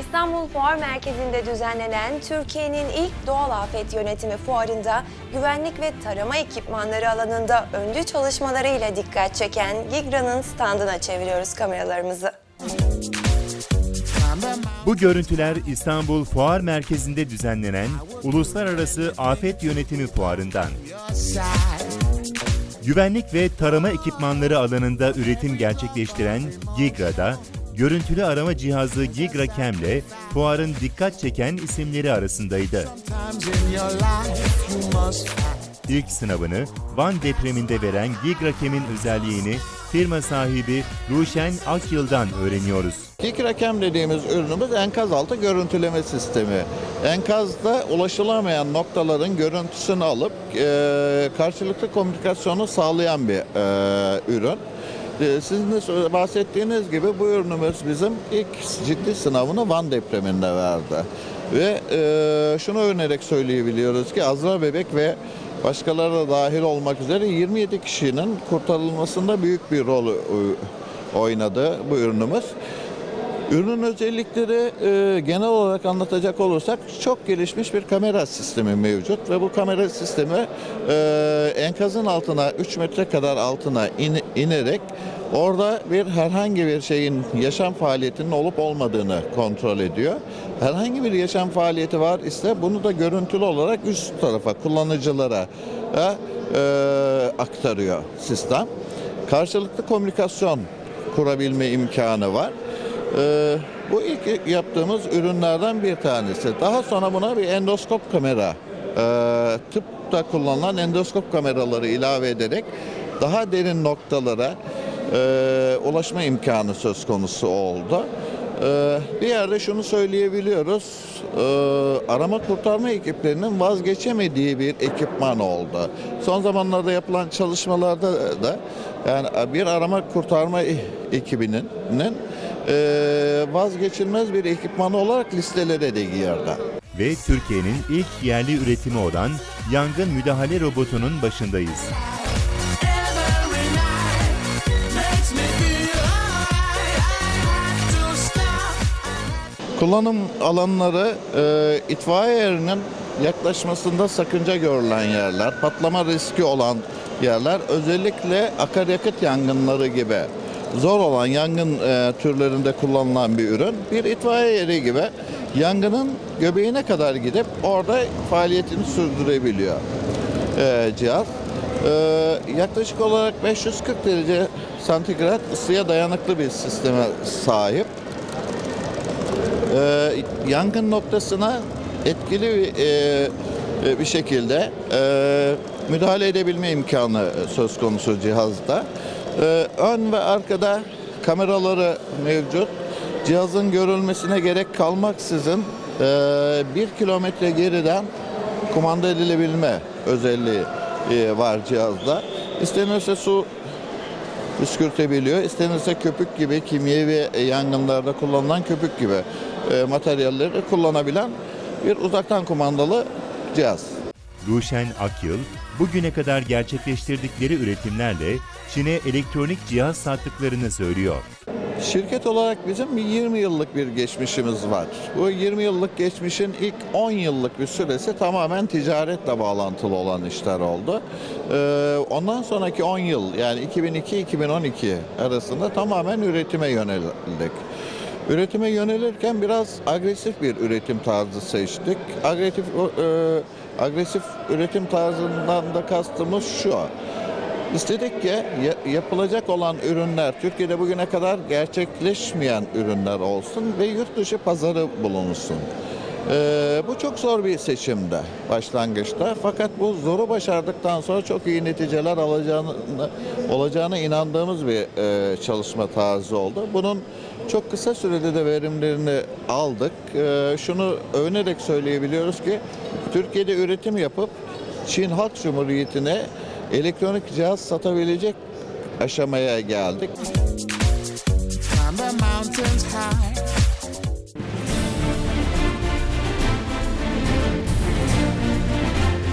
İstanbul Fuar Merkezi'nde düzenlenen Türkiye'nin ilk doğal afet yönetimi fuarında güvenlik ve tarama ekipmanları alanında öncü çalışmalarıyla dikkat çeken Gigra'nın standına çeviriyoruz kameralarımızı. Bu görüntüler İstanbul Fuar Merkezi'nde düzenlenen Uluslararası Afet Yönetimi Fuarı'ndan. Güvenlik ve tarama ekipmanları alanında üretim gerçekleştiren Gigra'da, görüntülü arama cihazı Gigra Cam'le fuarın dikkat çeken isimleri arasındaydı. İlk sınavını Van depreminde veren Gigra Cam'in özelliğini firma sahibi Ruşen Akyıl'dan öğreniyoruz. Kik Rakem dediğimiz ürünümüz enkaz altı görüntüleme sistemi. Enkazda ulaşılamayan noktaların görüntüsünü alıp e, karşılıklı komünikasyonu sağlayan bir e, ürün. E, Sizin de bahsettiğiniz gibi bu ürünümüz bizim ilk ciddi sınavını Van depreminde verdi. Ve e, şunu öğrenerek söyleyebiliyoruz ki Azra Bebek ve başkaları da dahil olmak üzere 27 kişinin kurtarılmasında büyük bir rol e, oynadı bu ürünümüz. Ürünün özellikleri e, genel olarak anlatacak olursak çok gelişmiş bir kamera sistemi mevcut ve bu kamera sistemi e, enkazın altına 3 metre kadar altına in- inerek orada bir herhangi bir şeyin yaşam faaliyetinin olup olmadığını kontrol ediyor. Herhangi bir yaşam faaliyeti var ise bunu da görüntülü olarak üst tarafa kullanıcılara e, e, aktarıyor sistem. Karşılıklı komünikasyon kurabilme imkanı var. Ee, bu ilk yaptığımız ürünlerden bir tanesi. Daha sonra buna bir endoskop kamera, e, tıpta kullanılan endoskop kameraları ilave ederek daha derin noktalara e, ulaşma imkanı söz konusu oldu. Ee, bir yerde şunu söyleyebiliyoruz, arama kurtarma ekiplerinin vazgeçemediği bir ekipman oldu. Son zamanlarda yapılan çalışmalarda da yani bir arama kurtarma ekibinin vazgeçilmez bir ekipmanı olarak listelere de girdi. Ve Türkiye'nin ilk yerli üretimi olan yangın müdahale robotunun başındayız. Kullanım alanları e, itfaiye yerinin yaklaşmasında sakınca görülen yerler, patlama riski olan yerler, özellikle akaryakıt yangınları gibi zor olan yangın e, türlerinde kullanılan bir ürün. Bir itfaiye yeri gibi yangının göbeğine kadar gidip orada faaliyetini sürdürebiliyor e, cihaz. E, yaklaşık olarak 540 derece santigrat ısıya dayanıklı bir sisteme sahip. Ee, yangın noktasına etkili e, e, bir şekilde e, müdahale edebilme imkanı söz konusu cihazda. Ee, ön ve arkada kameraları mevcut. Cihazın görülmesine gerek kalmaksızın e, bir kilometre geriden kumanda edilebilme özelliği e, var cihazda. İstenirse su püskürtebiliyor. İstenirse köpük gibi kimyevi yangınlarda kullanılan köpük gibi e, materyalleri kullanabilen bir uzaktan kumandalı cihaz. Ruşen Akyıl, bugüne kadar gerçekleştirdikleri üretimlerle Çin'e elektronik cihaz sattıklarını söylüyor. Şirket olarak bizim bir 20 yıllık bir geçmişimiz var. Bu 20 yıllık geçmişin ilk 10 yıllık bir süresi tamamen ticaretle bağlantılı olan işler oldu. Ee, ondan sonraki 10 yıl yani 2002-2012 arasında tamamen üretime yöneldik. Üretime yönelirken biraz agresif bir üretim tarzı seçtik. Agresif e, agresif üretim tarzından da kastımız şu. İstedik ki ya- yapılacak olan ürünler Türkiye'de bugüne kadar gerçekleşmeyen ürünler olsun ve yurt dışı pazarı bulunsun. Ee, bu çok zor bir seçimdi başlangıçta. Fakat bu zoru başardıktan sonra çok iyi neticeler alacağını olacağına inandığımız bir e, çalışma tarzı oldu. Bunun çok kısa sürede de verimlerini aldık. Ee, şunu övünerek söyleyebiliyoruz ki Türkiye'de üretim yapıp Çin Halk Cumhuriyeti'ne elektronik cihaz satabilecek aşamaya geldik. Climb the mountains high.